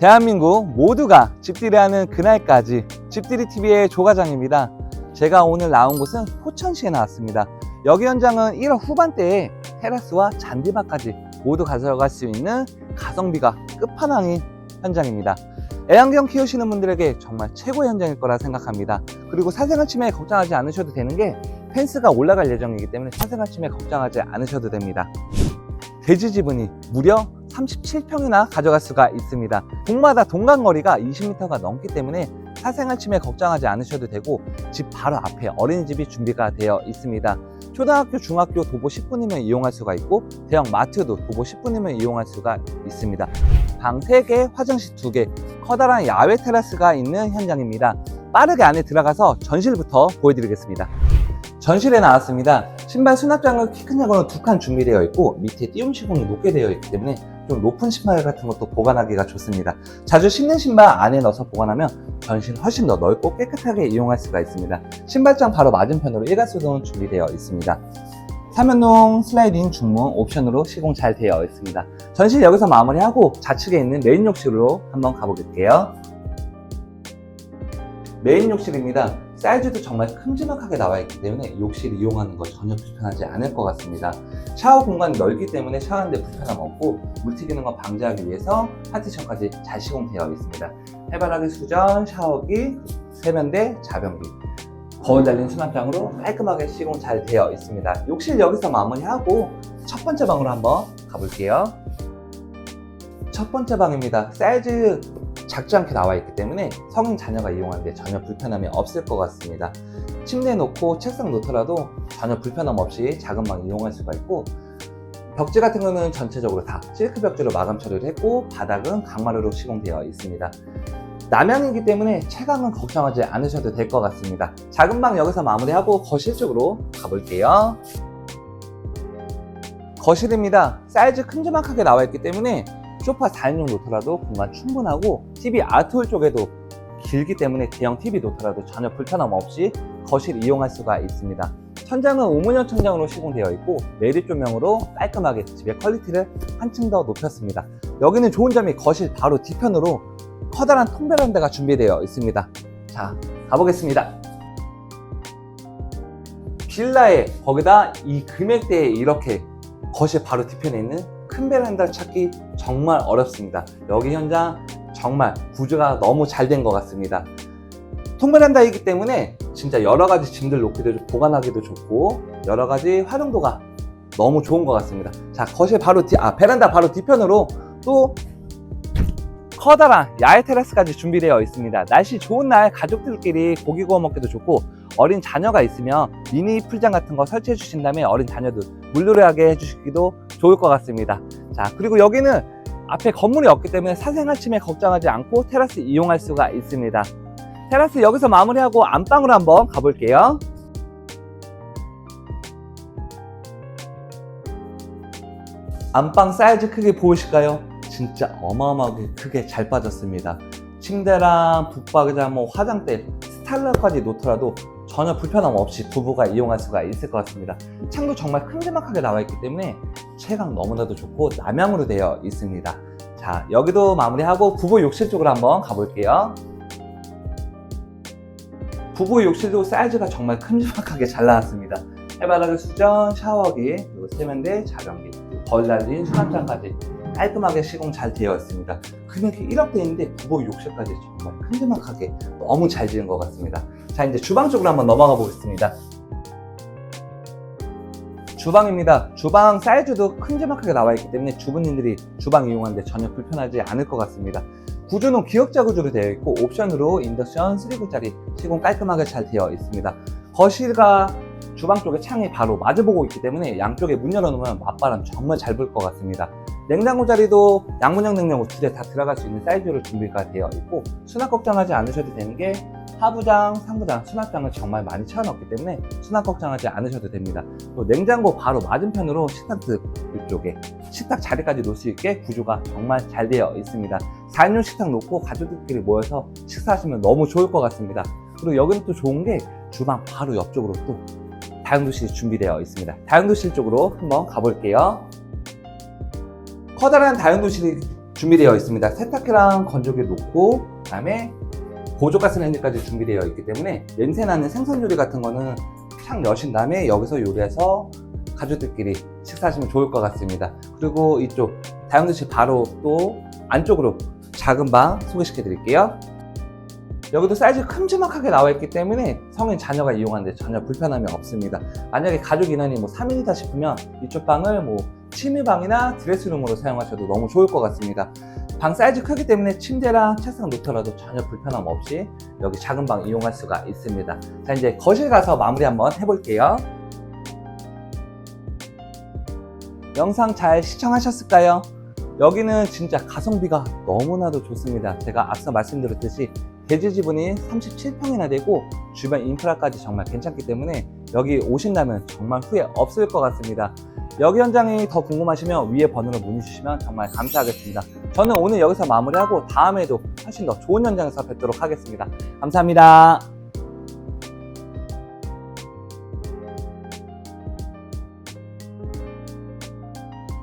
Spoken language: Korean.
대한민국 모두가 집들이 하는 그날까지 집들이 TV의 조과장입니다. 제가 오늘 나온 곳은 포천시에 나왔습니다. 여기 현장은 1월 후반대에 테라스와 잔디밭까지 모두 가져갈 수 있는 가성비가 끝판왕인 현장입니다. 애완견 키우시는 분들에게 정말 최고의 현장일 거라 생각합니다. 그리고 사생활 침해 걱정하지 않으셔도 되는 게 펜스가 올라갈 예정이기 때문에 사생활 침해 걱정하지 않으셔도 됩니다. 대지 지분이 무려 37평이나 가져갈 수가 있습니다. 동마다 동간거리가 20m가 넘기 때문에 사생활 침해 걱정하지 않으셔도 되고 집 바로 앞에 어린이집이 준비가 되어 있습니다. 초등학교, 중학교 도보 10분이면 이용할 수가 있고 대형 마트도 도보 10분이면 이용할 수가 있습니다. 방 3개, 화장실 2개, 커다란 야외 테라스가 있는 현장입니다. 빠르게 안에 들어가서 전실부터 보여드리겠습니다. 전실에 나왔습니다. 신발 수납장은 키큰 장으로 두 칸 준비되어 있고 밑에 띄움 시공이 높게 되어 있기 때문에 좀 높은 신발 같은 것도 보관하기가 좋습니다. 자주 신는 신발 안에 넣어서 보관하면 전신 훨씬 더 넓고 깨끗하게 이용할 수가 있습니다. 신발장 바로 맞은편으로 일괄수동 준비되어 있습니다. 삼연동 슬라이딩 중문 옵션으로 시공 잘 되어 있습니다. 전실 여기서 마무리하고 좌측에 있는 메인 욕실로 한번 가보겠게요. 메인 욕실입니다. 사이즈도 정말 큼지막하게 나와 있기 때문에 욕실 이용하는 거 전혀 불편하지 않을 것 같습니다. 샤워 공간이 넓기 때문에 샤워하는데 불편함 없고 물 튀기는 거 방지하기 위해서 파티션까지 잘 시공되어 있습니다. 해바라기 수전, 샤워기, 세면대, 자변기 거울 달린 수납장으로 깔끔하게 시공 잘 되어 있습니다. 욕실 여기서 마무리하고 첫 번째 방으로 한번 가볼게요. 첫 번째 방입니다. 사이즈 작지 않게 나와 있기 때문에 성인 자녀가 이용하는데 전혀 불편함이 없을 것 같습니다. 침대 놓고 책상 놓더라도 전혀 불편함 없이 작은 방 이용할 수가 있고 벽지 같은 거는 전체적으로 다 실크 벽지로 마감 처리를 했고 바닥은 강마루로 시공되어 있습니다. 남양이기 때문에 채광은 걱정하지 않으셔도 될 것 같습니다. 작은 방 여기서 마무리하고 거실 쪽으로 가볼게요. 거실입니다. 사이즈 큼지막하게 나와 있기 때문에 소파 4인용 놓더라도 공간 충분하고 TV 아트홀 쪽에도 길기 때문에 대형 TV 놓더라도 전혀 불편함 없이 거실 이용할 수가 있습니다. 천장은 우문형 천장으로 시공되어 있고 내리 조명으로 깔끔하게 집의 퀄리티를 한층 더 높였습니다. 여기는 좋은 점이 거실 바로 뒤편으로 커다란 통베란다가 준비되어 있습니다. 자, 가보겠습니다. 빌라에 거기다 이 금액대에 이렇게 거실 바로 뒤편에 있는 큰 베란다 찾기 정말 어렵습니다. 여기 현장 정말 구조가 너무 잘 된 것 같습니다. 통베란다이기 때문에 진짜 여러 가지 짐들 놓기도 보관하기도 좋고 여러 가지 활용도가 너무 좋은 것 같습니다. 자, 거실 바로 뒤, 아, 베란다 바로 뒤편으로 또 커다란 야외 테라스까지 준비되어 있습니다. 날씨 좋은 날 가족들끼리 고기 구워 먹기도 좋고 어린 자녀가 있으면 미니 풀장 같은 거 설치해 주신 다음에 어린 자녀들 물놀이하게 해주시기도 좋을 것 같습니다. 자 그리고 여기는 앞에 건물이 없기 때문에 사생활 침해 걱정하지 않고 테라스 이용할 수가 있습니다. 테라스 여기서 마무리하고 안방으로 한번 가볼게요. 안방 사이즈 크기 보이실까요? 진짜 어마어마하게 크게 잘 빠졌습니다. 침대랑 북박이장, 뭐 화장대, 스타일러까지 놓더라도 전혀 불편함 없이 부부가 이용할 수가 있을 것 같습니다. 창도 정말 큼지막하게 나와 있기 때문에 채광 너무나도 좋고 남향으로 되어 있습니다. 자, 여기도 마무리하고 부부 욕실 쪽으로 한번 가볼게요. 부부 욕실도 사이즈가 정말 큼지막하게 잘 나왔습니다. 해바라기 수전, 샤워기, 그리고 세면대, 자변기, 거울 달린 수납장까지 깔끔하게 시공 잘 되어 있습니다. 금액이 1억대 인데 부부 욕실까지 정말 큼지막하게 너무 잘 지은 것 같습니다. 자 이제 주방 쪽으로 한번 넘어가 보겠습니다. 주방입니다. 주방 사이즈도 큼지막하게 나와 있기 때문에 주부님들이 주방 이용하는데 전혀 불편하지 않을 것 같습니다. 구조는 기역자 구조로 되어 있고 옵션으로 인덕션 3구짜리 시공 깔끔하게 잘 되어 있습니다. 거실과 주방 쪽에 창이 바로 마주보고 있기 때문에 양쪽에 문 열어놓으면 맞바람 정말 잘 불 것 같습니다. 냉장고 자리도 양문형 냉장고 두 대 다 들어갈 수 있는 사이즈로 준비가 되어 있고 수납 걱정하지 않으셔도 되는 게 하부장, 상부장, 수납장을 정말 많이 채워넣기 때문에 수납 걱정하지 않으셔도 됩니다. 또 냉장고 바로 맞은편으로 식탁 이쪽에 식탁 자리까지 놓을 수 있게 구조가 정말 잘 되어 있습니다. 4인용 식탁 놓고 가족들끼리 모여서 식사하시면 너무 좋을 것 같습니다. 그리고 여기는 또 좋은 게 주방 바로 옆쪽으로 또 다용도실이 준비되어 있습니다. 다용도실 쪽으로 한번 가볼게요. 커다란 다용도실이 준비되어 있습니다. 세탁기랑 건조기 놓고 그다음에 보조가스레인지까지 준비되어 있기 때문에 냄새 나는 생선 요리 같은 거는 탁 여신 다음에 여기서 요리해서 가족들끼리 식사하시면 좋을 것 같습니다. 그리고 이쪽 다용도실 바로 또 안쪽으로 작은 방 소개시켜 드릴게요. 여기도 사이즈 큼지막하게 나와 있기 때문에 성인 자녀가 이용하는데 전혀 불편함이 없습니다. 만약에 가족 인원이 뭐 3인이다 싶으면 이쪽 방을 뭐 취미방이나 드레스룸으로 사용하셔도 너무 좋을 것 같습니다. 방 사이즈 크기 때문에 침대랑 책상 놓더라도 전혀 불편함 없이 여기 작은 방 이용할 수가 있습니다. 자, 이제 거실 가서 마무리 한번 해볼게요. 영상 잘 시청하셨을까요? 여기는 진짜 가성비가 너무나도 좋습니다. 제가 앞서 말씀드렸듯이 대지 지분이 37평이나 되고 주변 인프라까지 정말 괜찮기 때문에 여기 오신다면 정말 후회 없을 것 같습니다. 여기 현장이 더 궁금하시면 위에 번호로 문의 주시면 정말 감사하겠습니다. 저는 오늘 여기서 마무리하고 다음에도 훨씬 더 좋은 현장에서 뵙도록 하겠습니다. 감사합니다.